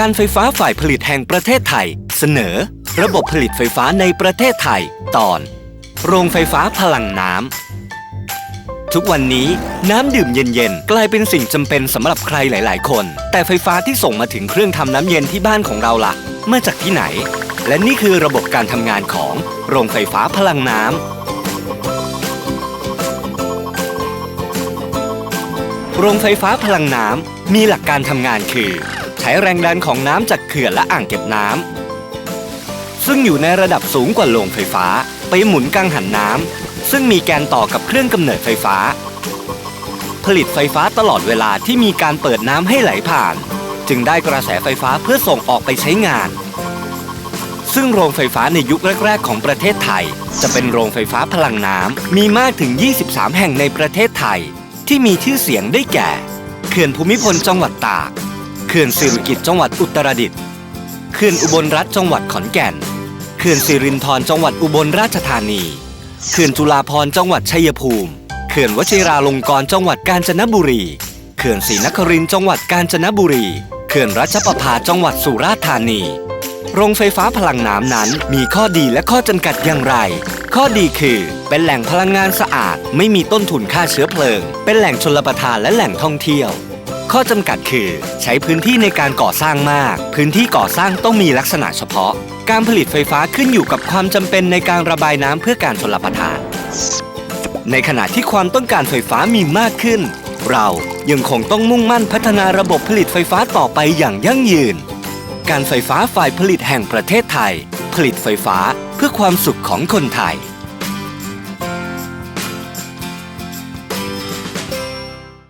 การไฟฟ้าฝ่ายผลิตแห่งประเทศไทย เสนอ ระบบผลิตไฟฟ้าในประเทศไทย ตอน โรงไฟฟ้าพลังน้ำ ทุกวันนี้น้ำดื่มเย็นๆ กลายเป็นสิ่งจำเป็นสำหรับใครหลาย ๆ คน แต่ไฟฟ้าที่ส่งมาถึงเครื่องทำน้ำเย็นที่บ้านของเราล่ะมาจากที่ไหน และนี่คือระบบการทำงานของโรงไฟฟ้าพลังน้ำโรงไฟฟ้าพลังน้ำมีหลักการทำงานคือ ช้แรงดันของน้ำจากเขื่อนและอ่างเก็บน้ำซึ่งอยู่ในระดับสูงกว่าโรงไฟฟ้า ไปหมุนกังหันน้ำซึ่งมีแกนต่อกับเครื่องกำเนิดไฟฟ้า ผลิตไฟฟ้าตลอดเวลาที่มีการเปิดน้ำให้ไหลผ่าน จึงได้กระแสไฟฟ้าเพื่อส่งออกไปใช้งาน ซึ่งโรงไฟฟ้าในยุคแรก ๆ ของประเทศไทย จะเป็นโรงไฟฟ้าพลังน้ำมีมากถึง 23 แห่งในประเทศไทย ที่มีชื่อเสียงได้แก่ เขื่อนภูมิพลจังหวัดตาก เขื่อนสิริกิติ์จังหวัดอุตรดิตถ์เขื่อนอุบลรัฐจังหวัดขอนแก่นเขื่อนสิรินธรจังหวัดอุบลราชธานีเขื่อนจุฬาภรณ์จังหวัดชัยภูมิเขื่อนวชิราลงกรณ์จังหวัดกาญจนบุรีเขื่อนศรีนครินทร์จังหวัดกาญจนบุรีเขื่อนรัชประภาจังหวัดสุราษฎร์ธานี โรงไฟฟ้าพลังน้ำนั้นมีข้อดีและข้อจำกัดอย่างไร ข้อดีคือเป็นแหล่งพลังงานสะอาด ไม่มีต้นทุนค่าเชื้อเพลิง เป็นแหล่งชลประทานและแหล่งท่องเที่ยว ข้อจำกัดคือใช้พื้นที่ในการก่อสร้างมาก พื้นที่ก่อสร้างต้องมีลักษณะเฉพาะ การผลิตไฟฟ้าขึ้นอยู่กับความจำเป็นในการระบายน้ำเพื่อการชลประทาน ในขณะที่ความต้องการไฟฟ้ามีมากขึ้น เรายังคงต้องมุ่งมั่นพัฒนาระบบผลิตไฟฟ้าต่อไปอย่างยั่งยืน การไฟฟ้าฝ่ายผลิตแห่งประเทศไทย ผลิตไฟฟ้าเพื่อความสุขของคนไทย